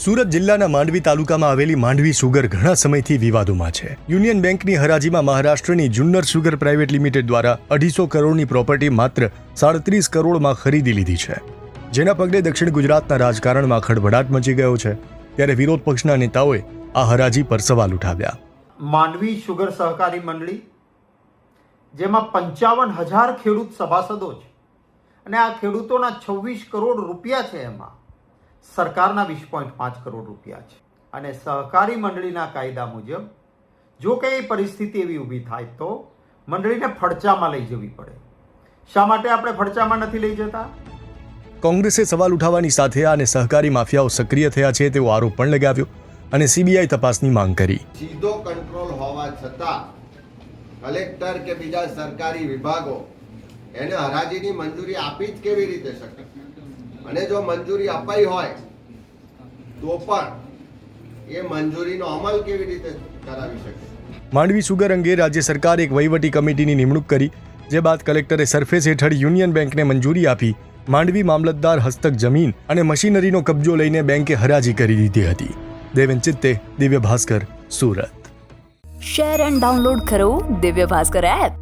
સુરત જિલ્લાના માંડવી તાલુકામાં આવેલી માંડવી સુગર ઘણા સમયથી વિવાદોમાં છે. યુનિયન બેંકની હરાજીમાં મહારાષ્ટ્રની જુન્નર સુગર પ્રાઇવેટ લિમિટેડ દ્વારા અઢીસો કરોડની પ્રોપર્ટી માત્ર સાડત્રીસ કરોડમાં ખરીદી લીધી છે. જેના પગલે દક્ષિણ ગુજરાતના રાજકારણમાં ખળભળાટ મચી ગયો છે. ત્યારે વિરોધ પક્ષના નેતાઓએ આ હરાજી પર સવાલ ઉઠાવ્યા. માંડવી સુગર સહકારી મંડળી, જેમાં પંચાવન હજાર ખેડૂત સભાસદો છે. અને આ ખેડૂતોના છવ્વીસ કરોડ રૂપિયા છે એમાં. સરકારના વીસ પોઈન્ટ પાંચ કરોડ રૂપિયા છે. અને સહકારી મંડળીના કાયદા મુજબ જો કંઈ પરિસ્થિતિ એવી ઊભી થાય તો મંડળીને ફડચામાં લઈ જવી પડે. શા માટે આપણે ફડચામાં નથી લઈ જતા? કોંગ્રેસે સવાલ ઉઠાવવાની સાથે આને સહકારી માફિયાઓ સક્રિય થયા છે તેવો આરોપ પણ લગાવ્યો અને સીબીઆઈ તપાસની માંગ કરી. સીધો કંટ્રોલ હોવા છતાં કલેક્ટર કે બીજા સરકારી વિભાગો એને હરાજીની મંજૂરી આપી જ કેવી રીતે શકે? અને જો મંજૂરી અપાઈ હોય તો પણ એ મંજૂરીનો અમલ કેવી રીતે કરાવી શકે? માંડવી સુગર અંગે રાજ્ય સરકારે એક વહીવટી કમિટીની નિમણૂક કરી જે બાદ કલેક્ટરે સરફેસ હેઠળ યુનિયન બેંકને મંજૂરી આપી માંડવી મામલતદાર હસ્તક જમીન અને મશીનરીનો કબજો લઈને બેંકે હરાજી કરી દીધી હતી. Deven Chitte Divya Bhaskar Surat. Share and download કરો દિવ્ય ભાસ્કર એપ.